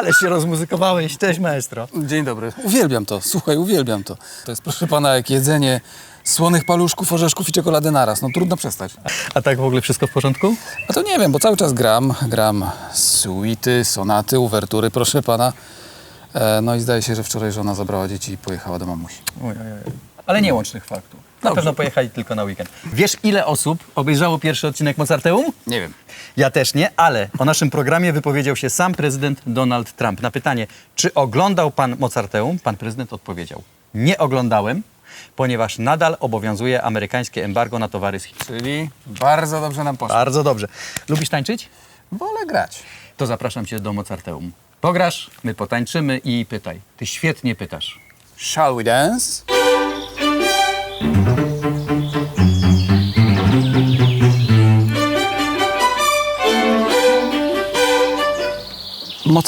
Ale się rozmuzykowałeś, cześć maestro. Dzień dobry. Uwielbiam to, słuchaj, uwielbiam to. To jest, proszę pana, jak jedzenie słonych paluszków, orzeszków i czekolady naraz. No trudno przestać. A tak w ogóle wszystko w porządku? A to nie wiem, bo cały czas gram, gram suity, sonaty, uwertury, proszę pana. E, no i zdaje się, że wczoraj żona zabrała dzieci i pojechała do mamusi. Oj, oj, oj. Ale nie łącznych faktów. Na pewno pojechali tylko na weekend. Wiesz, ile osób obejrzało pierwszy odcinek Mozarteum? Nie wiem. Ja też nie, ale o naszym programie wypowiedział się sam prezydent Donald Trump. Na pytanie, czy oglądał pan Mozarteum, pan prezydent odpowiedział: Nie oglądałem, ponieważ nadal obowiązuje amerykańskie embargo na towary z Chin. Czyli bardzo dobrze nam poszło. Bardzo dobrze. Lubisz tańczyć? Wolę grać. To zapraszam cię do Mozarteum. Pograsz, my potańczymy i pytaj. Ty świetnie pytasz. Shall we dance?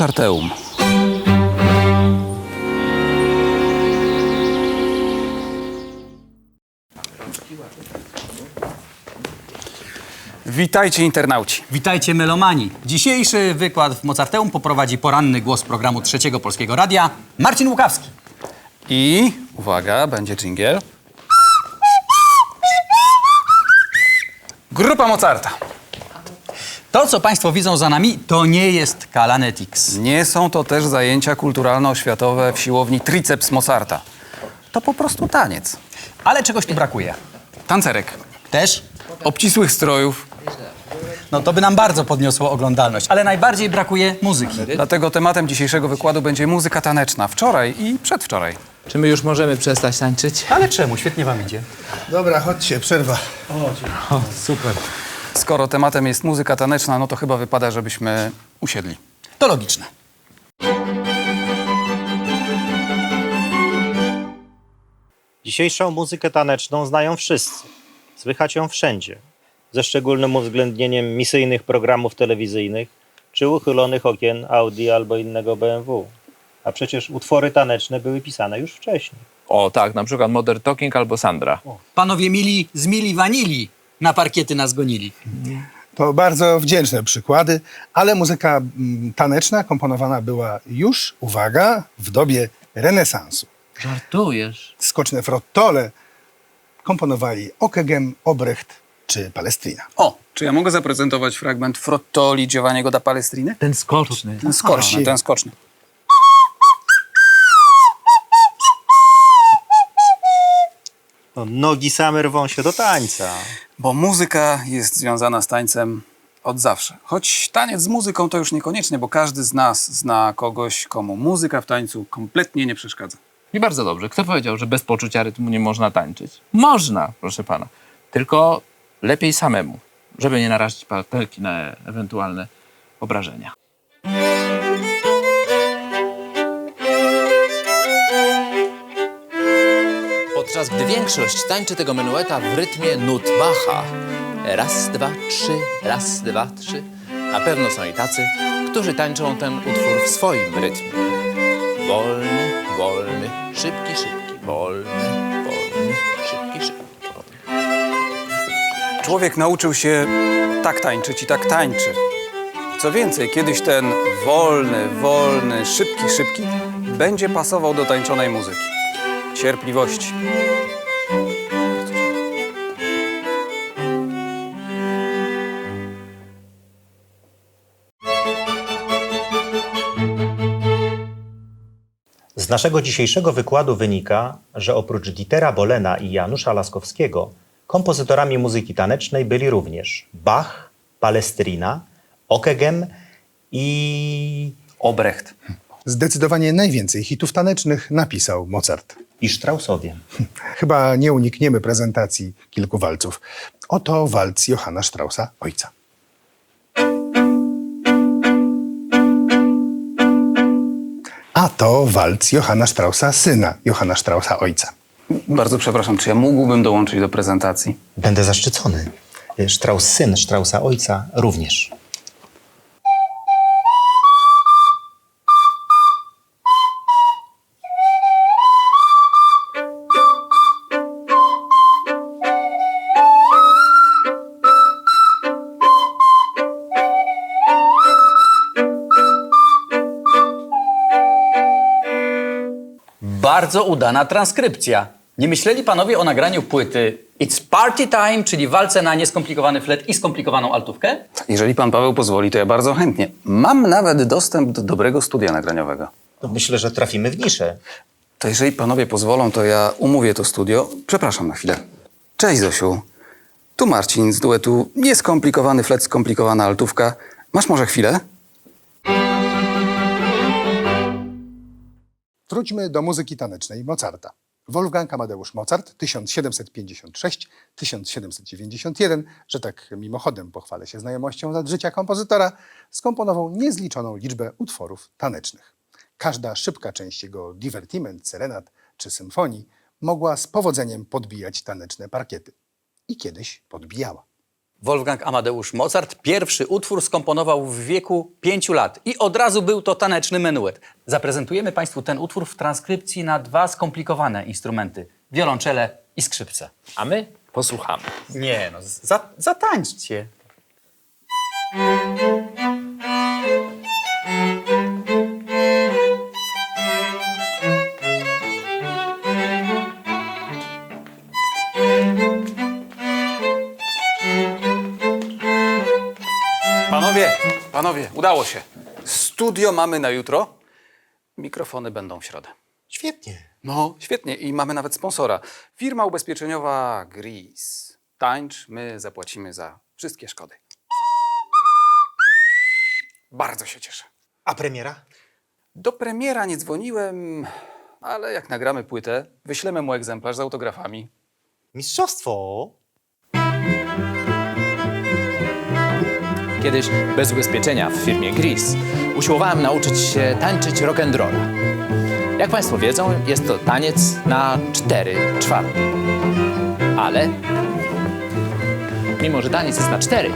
Mozarteum. Witajcie internauci. Witajcie melomani. Dzisiejszy wykład w Mozarteum poprowadzi poranny głos programu Trzeciego Polskiego Radia Marcin Łukawski. I uwaga, będzie dżingiel. Grupa Mozarta. To, co Państwo widzą za nami, to nie jest Kalanetix. Nie są to też zajęcia kulturalno-oświatowe w siłowni Triceps Mozarta. To po prostu taniec. Ale czegoś tu brakuje. Tancerek. Też? Obcisłych strojów. No to by nam bardzo podniosło oglądalność. Ale najbardziej brakuje muzyki. Dlatego tematem dzisiejszego wykładu będzie muzyka taneczna. Wczoraj i przedwczoraj. Czy my już możemy przestać tańczyć? Ale czemu? Świetnie Wam idzie. Dobra, chodźcie, przerwa. Super. Skoro tematem jest muzyka taneczna, no to chyba wypada, żebyśmy usiedli. To logiczne. Dzisiejszą muzykę taneczną znają wszyscy. Słychać ją wszędzie. Ze szczególnym uwzględnieniem misyjnych programów telewizyjnych czy uchylonych okien Audi albo innego BMW. A przecież utwory taneczne były pisane już wcześniej. O tak, na przykład Modern Talking albo Sandra. Panowie mili z mili wanili na parkiety nas gonili. To bardzo wdzięczne przykłady, ale muzyka mm, taneczna komponowana była już, uwaga, w dobie renesansu. Żartujesz? Skoczne frottole komponowali Okegem, Obrecht czy Palestrina. O, czy ja mogę zaprezentować fragment Frottoli Giovanniego da Palestriny? Ten skoczny. Ten skoczny, ten skoczny. No, nogi same rwą się do tańca. Bo muzyka jest związana z tańcem od zawsze. Choć taniec z muzyką to już niekoniecznie, bo każdy z nas zna kogoś, komu muzyka w tańcu kompletnie nie przeszkadza. I bardzo dobrze. Kto powiedział, że bez poczucia rytmu nie można tańczyć? Można, proszę pana. Tylko lepiej samemu, żeby nie narazić partnerki na ewentualne obrażenia. Podczas gdy większość tańczy tego menueta w rytmie nut Bacha. Raz, dwa, trzy, raz, dwa, trzy. Na pewno są i tacy, którzy tańczą ten utwór w swoim rytmie. Wolny, wolny, szybki, szybki, wolny, wolny, szybki, szybki. Wolny. Człowiek nauczył się tak tańczyć i tak tańczy. Co więcej, kiedyś ten wolny, wolny, szybki, szybki będzie pasował do tańczonej muzyki. Cierpliwości. Z naszego dzisiejszego wykładu wynika, że oprócz Dietera Bolena i Janusza Laskowskiego, kompozytorami muzyki tanecznej byli również Bach, Palestrina, Okegem i, Obrecht. Zdecydowanie najwięcej hitów tanecznych napisał Mozart. I Straussowie. Chyba nie unikniemy prezentacji kilku walców. Oto walc Johanna Straussa, ojca. A to walc Johanna Straussa, syna Johanna Straussa, ojca. Bardzo przepraszam, czy ja mógłbym dołączyć do prezentacji? Będę zaszczycony. Strauss syn Straussa ojca również. Bardzo udana transkrypcja. Nie myśleli panowie o nagraniu płyty It's Party Time, czyli walce na nieskomplikowany flet i skomplikowaną altówkę? Jeżeli pan Paweł pozwoli, to ja bardzo chętnie. Mam nawet dostęp do dobrego studia nagraniowego. No myślę, że trafimy w niszę. To jeżeli panowie pozwolą, to ja umówię to studio. Przepraszam na chwilę. Cześć Zosiu. Tu Marcin z duetu Nieskomplikowany flet, skomplikowana altówka. Masz może chwilę? Wróćmy do muzyki tanecznej Mozarta. Wolfgang Amadeusz Mozart 1756-1791, że tak mimochodem pochwalę się znajomością lat życia kompozytora, skomponował niezliczoną liczbę utworów tanecznych. Każda szybka część jego divertiment, serenat czy symfonii mogła z powodzeniem podbijać taneczne parkiety. I kiedyś podbijała. Wolfgang Amadeusz Mozart pierwszy utwór skomponował w wieku pięciu lat i od razu był to taneczny menuet. Zaprezentujemy Państwu ten utwór w transkrypcji na dwa skomplikowane instrumenty. Wiolonczele i skrzypce. A my posłuchamy. Nie no, za, zatańczcie. Panowie, udało się. Studio mamy na jutro. Mikrofony będą w środę. Świetnie. No, świetnie. I mamy nawet sponsora. Firma ubezpieczeniowa Gris. Tańcz, my zapłacimy za wszystkie szkody. Bardzo się cieszę. A premiera? Do premiera nie dzwoniłem, ale jak nagramy płytę, wyślemy mu egzemplarz z autografami. Mistrzostwo. Kiedyś bez ubezpieczenia w firmie Gris usiłowałem nauczyć się tańczyć rock'n'rolla. Jak Państwo wiedzą, jest to taniec na cztery czwarte. Ale mimo, że taniec jest na cztery,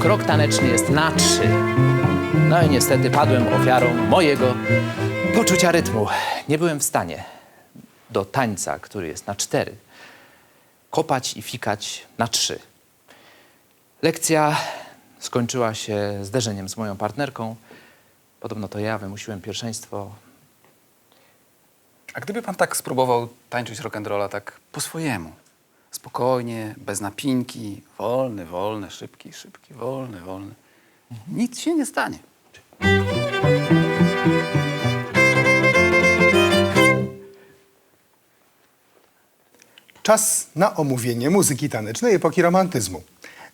krok taneczny jest na trzy. No i niestety padłem ofiarą mojego poczucia rytmu. Nie byłem w stanie do tańca, który jest na cztery, kopać i fikać na trzy. Lekcja skończyła się zderzeniem z moją partnerką. Podobno to ja wymusiłem pierwszeństwo. A gdyby pan tak spróbował tańczyć rock'n'rolla tak po swojemu, spokojnie, bez napinki, wolny, wolny, szybki, szybki, wolny, wolny, nic się nie stanie. Czas na omówienie muzyki tanecznej epoki romantyzmu.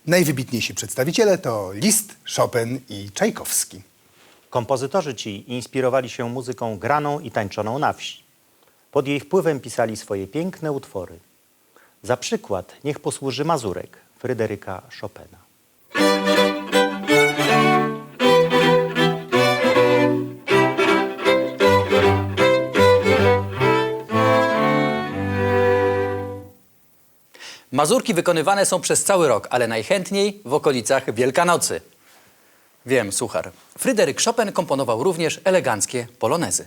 Najwybitniejsi przedstawiciele to Liszt, Chopin i Czajkowski. Kompozytorzy ci inspirowali się muzyką graną i tańczoną na wsi. Pod jej wpływem pisali swoje piękne utwory. Za przykład niech posłuży Mazurek Fryderyka Chopina. Mazurki wykonywane są przez cały rok, ale najchętniej w okolicach Wielkanocy. Wiem, suchar. Fryderyk Chopin komponował również eleganckie polonezy.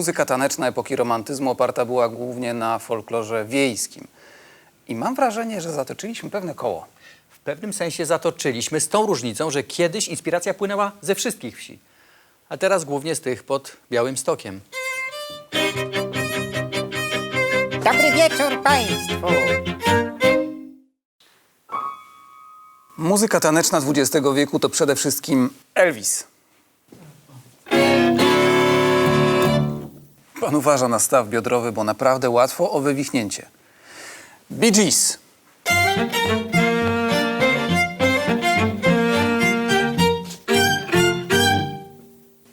Muzyka taneczna epoki romantyzmu oparta była głównie na folklorze wiejskim. I mam wrażenie, że zatoczyliśmy pewne koło. W pewnym sensie zatoczyliśmy z tą różnicą, że kiedyś inspiracja płynęła ze wszystkich wsi, a teraz głównie z tych pod Białym Stokiem. Dobry wieczór Państwu. Muzyka taneczna XX wieku to przede wszystkim Elvis. Pan uważa na staw biodrowy, bo naprawdę łatwo o wywichnięcie. Bee Gees.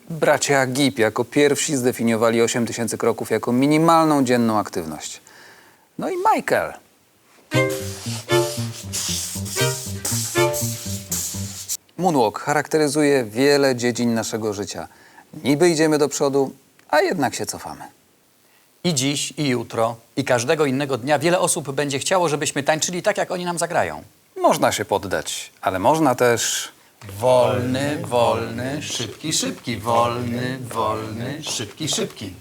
Bracia Gip jako pierwsi zdefiniowali 8000 kroków jako minimalną dzienną aktywność. No i Michael. Moonwalk charakteryzuje wiele dziedzin naszego życia. Niby idziemy do przodu, a jednak się cofamy. I dziś, i jutro, i każdego innego dnia wiele osób będzie chciało, żebyśmy tańczyli tak, jak oni nam zagrają. Można się poddać, ale można też Wolny, wolny, szybki, szybki. Wolny, wolny, szybki, szybki.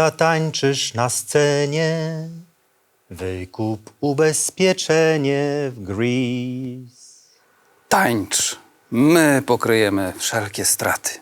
Zatańczysz na scenie, wykup ubezpieczenie w Grease. Tańcz. My pokryjemy wszelkie straty.